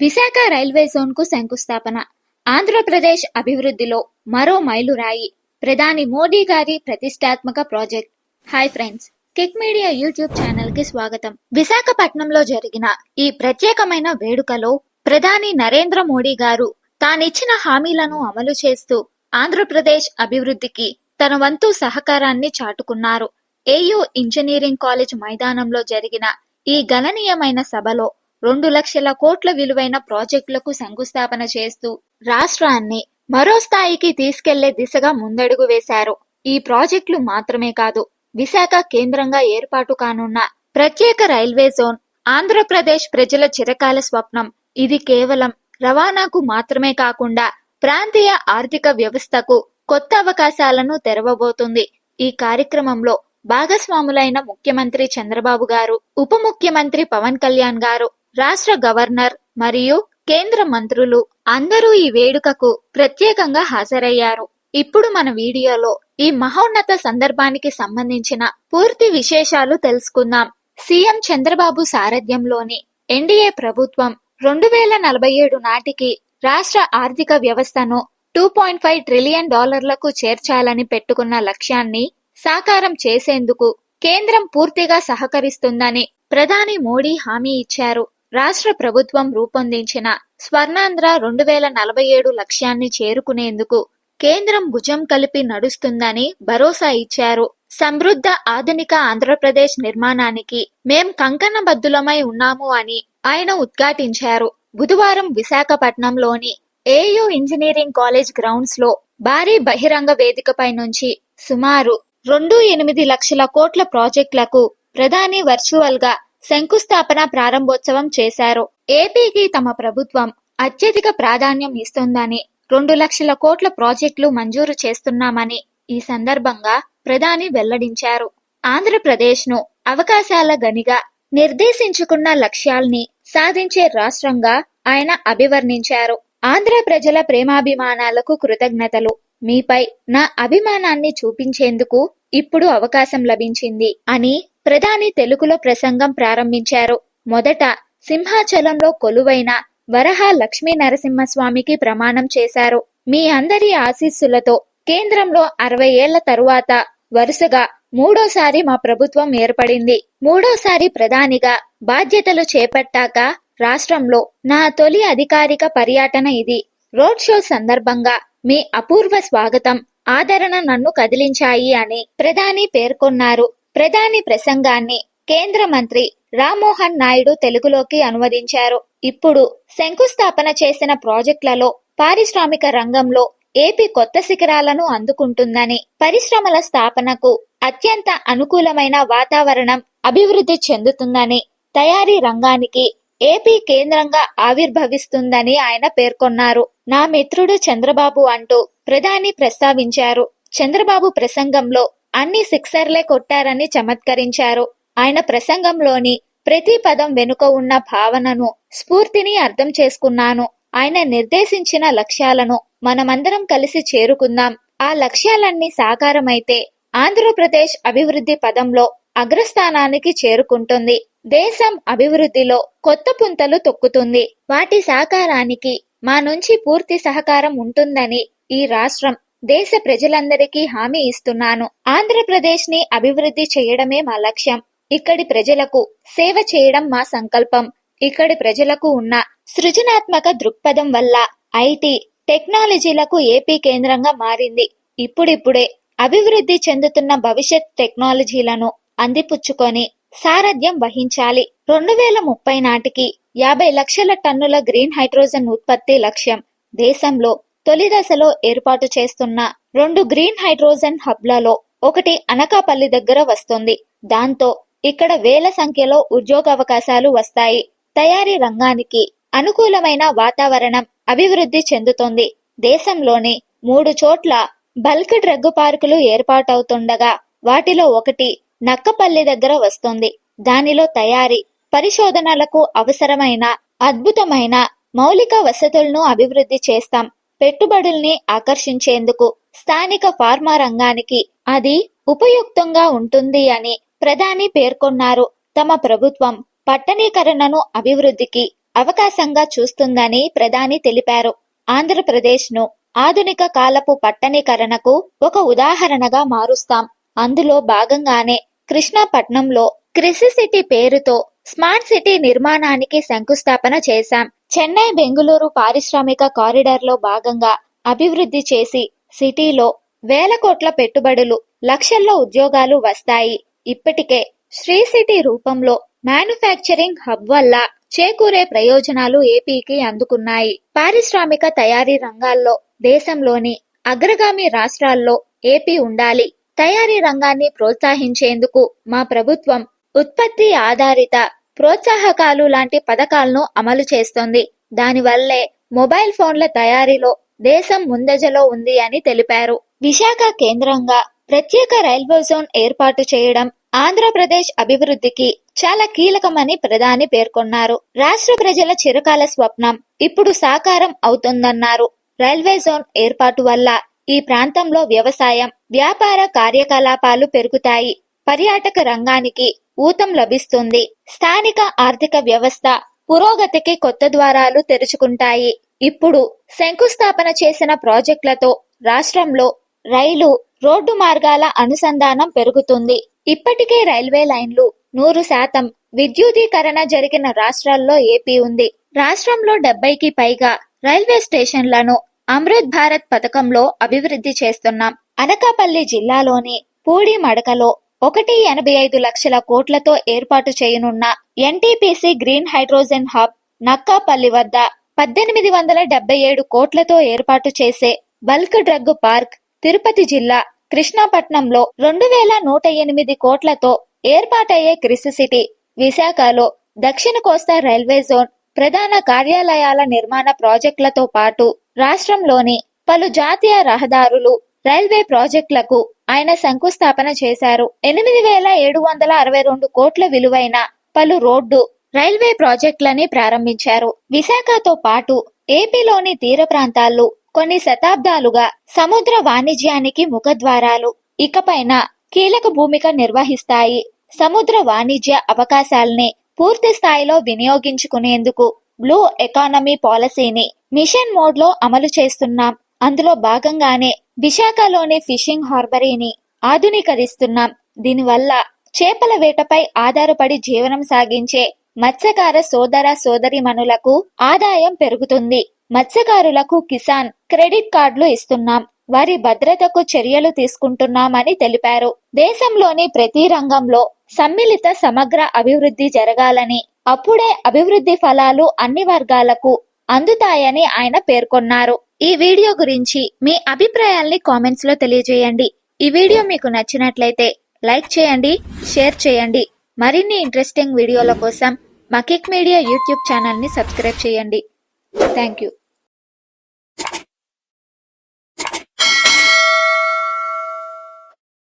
Visakha railway జోన్కు శంకుస్థాపన. ఆంధ్రప్రదేశ్ అభివృద్ధిలో మరో మైలురాయి. ప్రధాని మోడీ గారి ప్రతిష్టాత్మక project. Hi friends Kick Media YouTube ఛానల్కి స్వాగతం. విశాఖపట్నంలో జరిగిన ఈ ప్రత్యేకమైన వేడుకలో ప్రధాని నరేంద్ర మోడీ గారు తానిచ్చిన హామీలను అమలు చేస్తూ ఆంధ్రప్రదేశ్ అభివృద్ధికి తన వంతు సహకారాన్ని చాటుకున్నారు. ఏయూ ఇంజనీరింగ్ కాలేజ్ మైదానంలో జరిగిన ఈ గణనీయమైన సభలో రెండు లక్షల కోట్ల విలువైన ప్రాజెక్టులకు శంకుస్థాపన చేస్తూ రాష్ట్రాన్ని మరో స్థాయికి తీసుకెళ్ళే దిశగా ముందడుగు వేశారు. ఈ ప్రాజెక్టులు మాత్రమే కాదు విశాఖ కేంద్రంగా ఏర్పాటు కానున్న ప్రత్యేక రైల్వే జోన్ ఆంధ్రప్రదేశ్ ప్రజల చిరకాల స్వప్నం ఇది కేవలం రవాణాకు మాత్రమే కాకుండా ప్రాంతీయ ఆర్థిక వ్యవస్థకు కొత్త అవకాశాలను తెరవబోతుంది. ఈ కార్యక్రమంలో భాగస్వాములైన ముఖ్యమంత్రి చంద్రబాబు గారు ఉప ముఖ్యమంత్రి పవన్ కళ్యాణ్ గారు రాష్ట్ర గవర్నర్ మరియు కేంద్ర మంత్రులు అందరూ ఈ వేడుకకు ప్రత్యేకంగా హాజరయ్యారు. ఇప్పుడు మన వీడియోలో ఈ మహోన్నత సందర్భానికి సంబంధించిన పూర్తి విశేషాలు తెలుసుకుందాం. సీఎం చంద్రబాబు సారథ్యంలోని ఎన్డీఏ ప్రభుత్వం రెండు వేల నలభై ఏడు నాటికి రాష్ట్ర ఆర్థిక వ్యవస్థను టూ పాయింట్ ఫైవ్ ట్రిలియన్ డాలర్లకు చేర్చాలని పెట్టుకున్న లక్ష్యాన్ని సాకారం చేసేందుకు కేంద్రం పూర్తిగా సహకరిస్తుందని ప్రధాని మోడీ హామీ ఇచ్చారు. రాష్ట్ర ప్రభుత్వం రూపొందించిన స్వర్ణాంధ్ర రెండు వేల నలభై ఏడు లక్ష్యాన్ని చేరుకునేందుకు కేంద్రం భుజం కలిపి నడుస్తుందని భరోసా ఇచ్చారు. సమృద్ధ ఆధునిక ఆంధ్రప్రదేశ్ నిర్మాణానికి మేం కంకణబద్దులమై ఉన్నాము అని ఆయన ఉద్ఘాటించారు. బుధవారం విశాఖపట్నంలోని ఏయూ ఇంజనీరింగ్ కాలేజ్ గ్రౌండ్స్లో భారీ బహిరంగ వేదికపై నుంచి సుమారు రెండు ఎనిమిది లక్షల కోట్ల ప్రాజెక్టులకు ప్రధాని వర్చువల్గా శంకుస్థాపన ప్రారంభోత్సవం చేశారు. ఏపీకి తమ ప్రభుత్వం అత్యధిక ప్రాధాన్యం ఇస్తుందని రెండు లక్షల కోట్ల ప్రాజెక్టులు మంజూరు చేస్తున్నామని ఈ సందర్భంగా ప్రధాని వెల్లడించారు. ఆంధ్రప్రదేశ్ను అవకాశాల గనిగా నిర్దేశించుకున్న లక్ష్యాల్ని సాధించే రాష్ట్రంగా ఆయన అభివర్ణించారు. ఆంధ్ర ప్రజల ప్రేమాభిమానాలకు కృతజ్ఞతలు. మీపై నా అభిమానాన్ని చూపించేందుకు ఇప్పుడు అవకాశం లభించింది అని ప్రధాని తెలుగులో ప్రసంగం ప్రారంభించారు. మొదట సింహాచలంలో కొలువైన వరహ లక్ష్మీ నరసింహస్వామికి ప్రమాణం చేశారు. మీ అందరి ఆశీస్సులతో కేంద్రంలో అరవై ఏళ్ళ తరువాత వరుసగా మూడోసారి మా ప్రభుత్వం ఏర్పడింది. మూడోసారి ప్రధానిగా బాధ్యతలు చేపట్టాక రాష్ట్రంలో నా తొలి అధికారిక పర్యటన ఇది. రోడ్ షో సందర్భంగా మీ అపూర్వ స్వాగతం ఆదరణ నన్ను కదిలించాయి అని ప్రధాని పేర్కొన్నారు. ప్రధాని ప్రసంగాన్ని కేంద్ర మంత్రి రామ్మోహన్ నాయుడు తెలుగులోకి అనువదించారు. ఇప్పుడు శంకుస్థాపన చేసిన ప్రాజెక్టులలో పారిశ్రామిక రంగంలో ఏపీ కొత్త శిఖరాలను అందుకుంటుందని పరిశ్రమల స్థాపనకు అత్యంత అనుకూలమైన వాతావరణం అభివృద్ధి చెందుతుందని తయారీ రంగానికి ఏపీ కేంద్రంగా ఆవిర్భవిస్తుందని ఆయన పేర్కొన్నారు. నా మిత్రుడు చంద్రబాబు అంటూ ప్రధాని ప్రస్తావించారు. చంద్రబాబు ప్రసంగంలో అన్ని సిక్సర్లే కొట్టారని చమత్కరించారు. ఆయన ప్రసంగంలోని ప్రతి పదం వెనుక ఉన్న భావనను స్ఫూర్తిని అర్థం చేసుకున్నాను. ఆయన నిర్దేశించిన లక్ష్యాలను మనమందరం కలిసి చేరుకుందాం. ఆ లక్ష్యాలన్నీ సాకారమైతే ఆంధ్రప్రదేశ్ అభివృద్ధి పదంలో అగ్రస్థానానికి చేరుకుంటుంది. దేశం అభివృద్ధిలో కొత్త పుంతలు తొక్కుతుంది. వాటి సాకారానికి మా నుంచి పూర్తి సహకారం ఉంటుందని ఈ రాష్ట్రం దేశ ప్రజలందరికీ హామీ ఇస్తున్నాను. ఆంధ్రప్రదేశ్ని అభివృద్ధి చేయడమే మా లక్ష్యం. ఇక్కడి ప్రజలకు సేవ చేయడం మా సంకల్పం. ఇక్కడి ప్రజలకు ఉన్న సృజనాత్మక దృక్పథం వల్ల ఐటీ టెక్నాలజీలకు ఏపీ కేంద్రంగా మారింది. ఇప్పుడిప్పుడే అభివృద్ధి చెందుతున్న భవిష్యత్ టెక్నాలజీలను అందిపుచ్చుకొని సారథ్యం వహించాలి. రెండు వేల ముప్పై నాటికి యాభై లక్షల టన్నుల గ్రీన్ హైడ్రోజన్ ఉత్పత్తి లక్ష్యం. దేశంలో తొలి దశలో ఏర్పాటు చేస్తున్న రెండు గ్రీన్ హైడ్రోజన్ హబ్లలో ఒకటి అనకాపల్లి దగ్గర వస్తుంది. దాంతో ఇక్కడ వేల సంఖ్యలో ఉద్యోగావకాశాలు వస్తాయి. తయారీ రంగానికి అనుకూలమైన వాతావరణం అభివృద్ధి చెందుతుంది. దేశంలోని మూడు చోట్ల బల్క్ డ్రగ్ పార్కులు ఏర్పాటవుతుండగా వాటిలో ఒకటి నక్కపల్లి దగ్గర వస్తుంది. దానిలో తయారీ పరిశోధనలకు అవసరమైన అద్భుతమైన మౌలిక వసతులను అభివృద్ధి చేస్తాం. పెట్టుబడుల్ని ఆకర్షించేందుకు స్థానిక ఫార్మా రంగానికి అది ఉపయుక్తంగా ఉంటుంది అని ప్రధాని పేర్కొన్నారు. తమ ప్రభుత్వం పట్టణీకరణను అభివృద్ధికి అవకాశంగా చూస్తుందని ప్రధాని తెలిపారు. ఆంధ్రప్రదేశ్ను ఆధునిక కాలపు పట్టణీకరణకు ఒక ఉదాహరణగా మారుస్తాం. అందులో భాగంగానే కృష్ణాపట్నంలో క్రిసి సిటీ పేరుతో స్మార్ట్ సిటీ నిర్మాణానికి శంకుస్థాపన చేశాం. చెన్నై బెంగుళూరు పారిశ్రామిక కారిడార్లో భాగంగా అభివృద్ధి చేసి సిటీలో వేల కోట్ల పెట్టుబడులు లక్షల్లో ఉద్యోగాలు వస్తాయి. ఇప్పటికే శ్రీ సిటీ రూపంలో మ్యానుఫ్యాక్చరింగ్ హబ్ వల్ల చేకూరే ప్రయోజనాలు ఏపీకి అందుకున్నాయి. పారిశ్రామిక తయారీ రంగాల్లో దేశంలోని అగ్రగామి రాష్ట్రాల్లో ఏపీ ఉండాలి. తయారీ రంగాన్ని ప్రోత్సహించేందుకు మా ప్రభుత్వం ఉత్పత్తి ఆధారిత ప్రోత్సాహకాలు లాంటి పథకాలను అమలు చేస్తోంది. దానివల్లే మొబైల్ ఫోన్ల తయారీలో దేశం ముందజలో ఉంది అని తెలిపారు. విశాఖ కేంద్రంగా ప్రత్యేక రైల్వే జోన్ ఏర్పాటు చేయడం ఆంధ్రప్రదేశ్ అభివృద్ధికి చాలా కీలకమని ప్రధాని పేర్కొన్నారు. రాష్ట్ర ప్రజల చిరకాల స్వప్నం ఇప్పుడు సాకారం అవుతుందన్నారు. రైల్వే జోన్ ఏర్పాటు వల్ల ఈ ప్రాంతంలో వ్యవసాయం వ్యాపార కార్యకలాపాలు పెరుగుతాయి. పర్యాటక రంగానికి ఊతం లభిస్తుంది. స్థానిక ఆర్థిక వ్యవస్థ పురోగతికి కొత్త ద్వారాలు తెరుచుకుంటాయి. ఇప్పుడు శంకుస్థాపన చేసిన ప్రాజెక్టులతో రాష్ట్రంలో రైలు రోడ్డు మార్గాల అనుసంధానం పెరుగుతుంది. ఇప్పటికే రైల్వే లైన్లు నూరు శాతం విద్యుదీకరణ జరిగిన రాష్ట్రాల్లో ఏపీ ఉంది. రాష్ట్రంలో డెబ్బైకి పైగా రైల్వే స్టేషన్లను అమృత్ భారత్ పథకంలో అభివృద్ధి చేస్తున్నాం. అనకాపల్లి జిల్లాలోని పూడి మడకలో ఒకటి ఎనభై ఐదు లక్షల కోట్లతో ఏర్పాటు చేయనున్న NTPC green hydrogen hub Nakkapalli వద్ద పద్దెనిమిది వందల డెబ్బై ఏడు కోట్లతో ఏర్పాటు చేసే బల్క్ డ్రగ్ పార్క్ తిరుపతి జిల్లా కృష్ణాపట్నంలో రెండు వేల నూట ఎనిమిది కోట్లతో ఏర్పాటయ్యే క్రిస్ సిటీ విశాఖలో దక్షిణ కోస్తా రైల్వే జోన్ ప్రధాన కార్యాలయాల నిర్మాణ ప్రాజెక్టులతో పాటు రాష్ట్రంలోని పలు జాతీయ రహదారులు రైల్వే ప్రాజెక్టులకు ఆయన శంకుస్థాపన చేశారు. ఎనిమిది వేల ఏడు వందల అరవై రెండు కోట్ల విలువైన పలు రోడ్డు రైల్వే ప్రాజెక్టులని ప్రారంభించారు. విశాఖతో పాటు ఏపీలోని తీర ప్రాంతాల్లో కొన్ని శతాబ్దాలుగా సముద్ర వాణిజ్యానికి ముఖద్వారాలు ఇకపైన కీలక భూమిక నిర్వహిస్తాయి. సముద్ర వాణిజ్య అవకాశాల్ని పూర్తి స్థాయిలో వినియోగించుకునేందుకు బ్లూ ఎకానమీ పాలసీని మిషన్ మోడ్లో అమలు చేస్తున్నాం. అందులో భాగంగానే విశాఖలోని ఫిషింగ్ హార్బరీని ఆధునీకరిస్తున్నాం. దీనివల్ల చేపల వేటపై ఆధారపడి జీవనం సాగించే మత్స్యకార సోదర సోదరిమణులకు ఆదాయం పెరుగుతుంది. మత్స్యకారులకు కిసాన్ క్రెడిట్ కార్డులు ఇస్తున్నాం. వారి భద్రతకు చర్యలు తీసుకుంటున్నామని తెలిపారు. దేశంలోని ప్రతి రంగంలో సమ్మిళిత సమగ్ర అభివృద్ధి జరగాలని అప్పుడే అభివృద్ధి ఫలాలు అన్ని వర్గాలకు అందుతాయని ఆయన పేర్కొన్నారు. ఈ వీడియో గురించి మీ అభిప్రాయాల్ని కామెంట్స్లో తెలియజేయండి. ఈ వీడియో మీకు నచ్చినట్లయితే లైక్ చేయండి షేర్ చేయండి. మరిన్ని ఇంట్రెస్టింగ్ వీడియోల కోసం మా కిక్ మీడియా యూట్యూబ్ ఛానల్ని సబ్స్క్రైబ్ చేయండి. Thank you